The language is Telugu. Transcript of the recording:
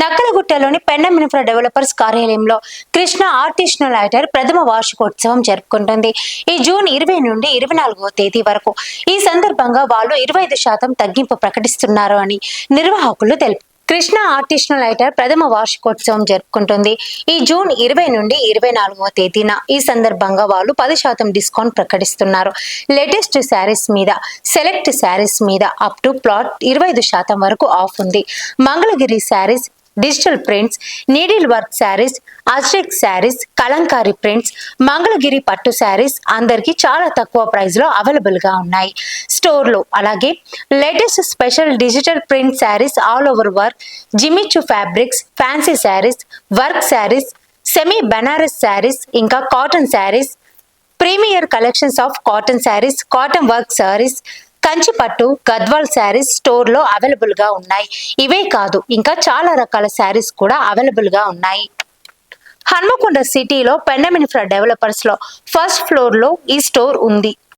నక్కలగుట్టలోని పెండం ఇన్ఫ్రా డెవలపర్స్ కార్యాలయంలో కృష్ణ ఆర్టిషనల్ లైటర్ ప్రథమ వార్షికోత్సవం జరుపుకుంటుంది. ఈ జూన్ ఇరవై నుండి ఇరవై నాలుగవ తేదీ వరకు ఈ సందర్భంగా వాళ్ళు ఇరవై ఐదు శాతం తగ్గింపు ప్రకటిస్తున్నారు అని నిర్వాహకులు తెలిపారు కృష్ణ ఆర్టిషనల్ లైటర్ ప్రథమ వార్షికోత్సవం జరుపుకుంటుంది. ఈ జూన్ ఇరవై నుండి ఇరవై నాలుగవ తేదీన ఈ సందర్భంగా వాళ్ళు పది శాతం డిస్కౌంట్ ప్రకటిస్తున్నారు. లేటెస్ట్ శారీస్ మీద సెలెక్ట్ శారీస్ మీద అప్ టు ప్లాట్ ఇరవై ఐదు శాతం వరకు ఆఫ్ ఉంది. Mangalagiri saris digital prints needle work saris Ajrakh saris Kalamkari prints Mangalagiri పట్టు శారీస్ అందరికీ చాలా తక్కువ ప్రైస్లో అవైలబుల్గా ఉన్నాయి. స్టోర్లో అలాగే latest special digital print saris all over work Jimmy Choo fabrics fancy saris work saris semi Benaras saris ఇంకా cotton saris premier collections of cotton saris cotton work saris Kanchi పట్టు గద్వాల్ శారీస్ స్టోర్లో అవైలబుల్గా ఉన్నాయి. ఇవే కాదు ఇంకా చాలా రకాల శారీస్ కూడా అవైలబుల్గా ఉన్నాయి. హన్మకొండ సిటీలో పెండమినిఫ్రా డెవలపర్స్లో ఫస్ట్ ఫ్లోర్లో ఈ స్టోర్ ఉంది.